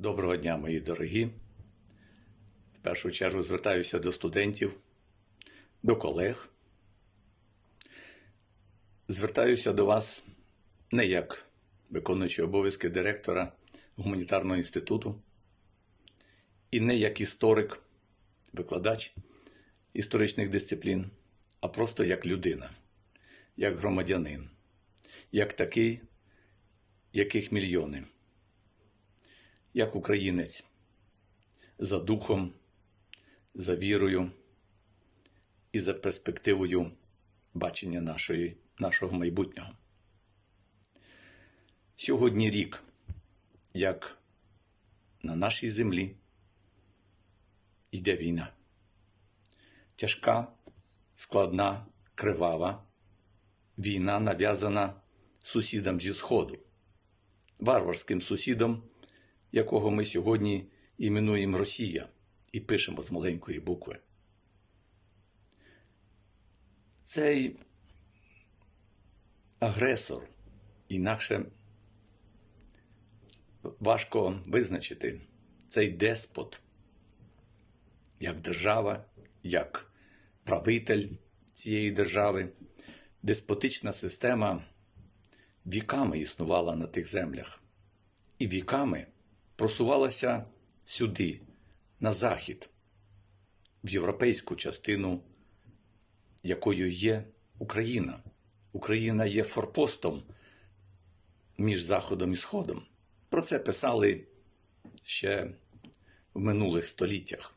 Доброго дня, мої дорогі. В першу чергу звертаюся до студентів, до колег. Звертаюся до вас не як виконуючий обов'язки директора гуманітарного інституту, і не як історик, викладач історичних дисциплін, а просто як людина, як громадянин, як такий, яких мільйони як українець, за духом, за вірою і за перспективою бачення нашої, нашого майбутнього. Сьогодні рік, як на нашій землі йде війна. Тяжка, складна, кривава війна нав'язана сусідам зі Сходу, варварським сусідам якого ми сьогодні іменуємо Росія і пишемо з маленької букви. Цей агресор інакше важко визначити цей деспот як держава, як правитель цієї держави, деспотична система віками існувала на тих землях. І віками просувалася сюди, на захід, в європейську частину, якою є Україна. Україна є форпостом між Заходом і Сходом. Про це писали ще в минулих століттях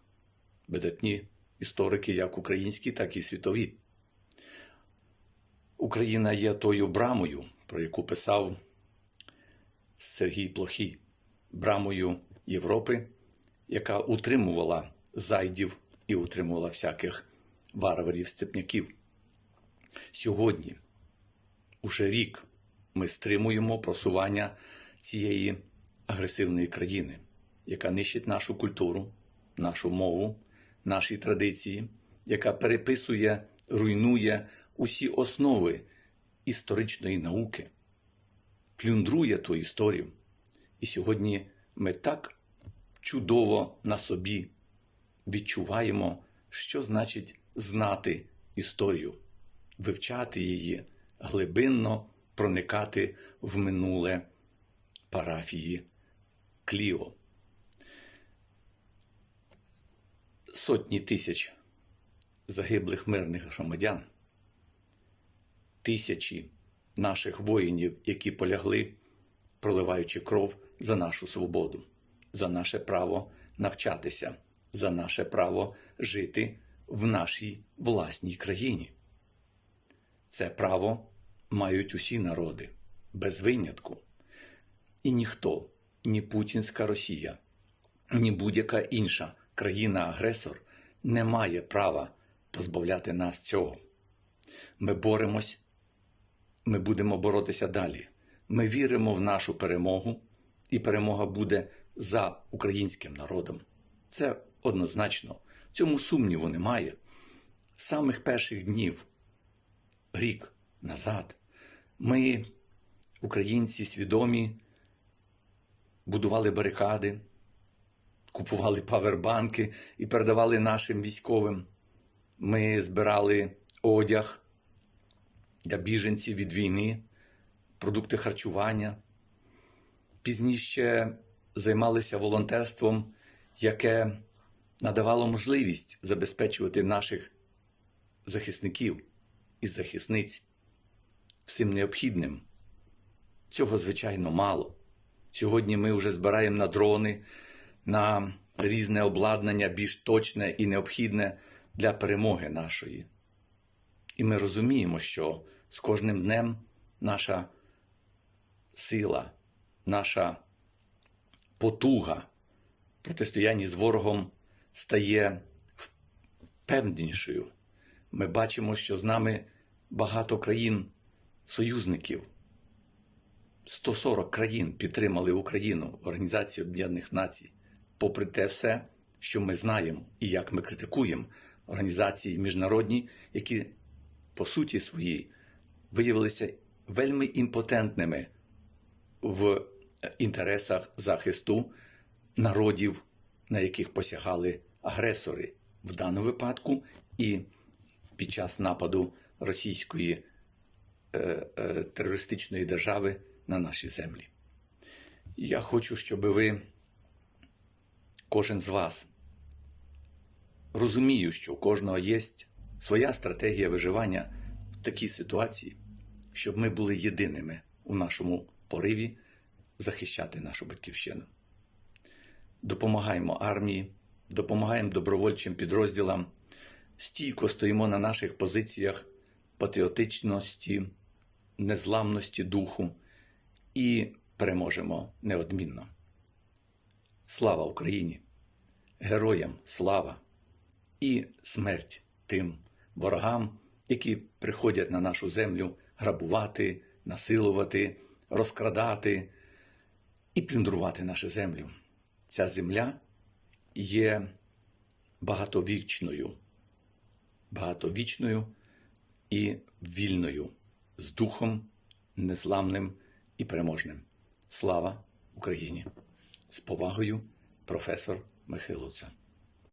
видатні історики, як українські, так і світові. Україна є тою брамою, про яку писав Сергій Плохій брамою Європи, яка утримувала зайдів і утримувала всяких варварів степняків. Сьогодні, уже рік, ми стримуємо просування цієї агресивної країни, яка нищить нашу культуру, нашу мову, наші традиції, яка переписує, руйнує усі основи історичної науки, плюндрує ту історію. І сьогодні ми так чудово на собі відчуваємо, що значить знати історію, вивчати її, глибинно проникати в минуле парафії Кліо. Сотні тисяч загиблих мирних громадян, тисячі наших воїнів, які полягли, проливаючи кров за нашу свободу, за наше право навчатися, за наше право жити в нашій власній країні. Це право мають усі народи без винятку. І ніхто, ні Путінська Росія, ні будь-яка інша країна-агресор не має права позбавляти нас цього. Ми боремось, ми будемо боротися далі. Ми віримо в нашу перемогу, і перемога буде за українським народом. Це однозначно, цьому сумніву немає. З самих перших днів, рік назад, ми, українці свідомі, будували барикади, купували павербанки і передавали нашим військовим. Ми збирали одяг для біженців від війни, продукти харчування пізніше займалися волонтерством, яке надавало можливість забезпечувати наших захисників і захисниць всім необхідним. Цього, звичайно, мало. Сьогодні ми вже збираємо на дрони, на різне обладнання більш точне і необхідне для перемоги нашої. І ми розуміємо, що з кожним днем наша сила наша потуга протистоянні з ворогом стає впевненішою. Ми бачимо, що з нами багато країн-союзників. 140 країн підтримали Україну в Організації Об'єднаних Націй, попри те все, що ми знаємо і як ми критикуємо організації міжнародні, які по суті своїй виявилися вельми імпотентними в інтересах захисту народів, на яких посягали агресори в даному випадку, і під час нападу російської е, е, терористичної держави на наші землі. Я хочу, щоб ви, кожен з вас, розумію, що у кожного є своя стратегія виживання в такій ситуації, щоб ми були єдиними у нашому пориві захищати нашу батьківщину. Допомагаємо армії, допомагаємо добровольчим підрозділам, стійко стоїмо на наших позиціях патріотичності, незламності духу і переможемо неодмінно. Слава Україні! Героям слава і смерть тим ворогам, які приходять на нашу землю грабувати, насилувати, розкрадати і плюндрувати нашу землю. Ця земля є багатовічною, багатовічною і вільною, з духом незламним і переможним. Слава Україні! З повагою, професор Михайлуца.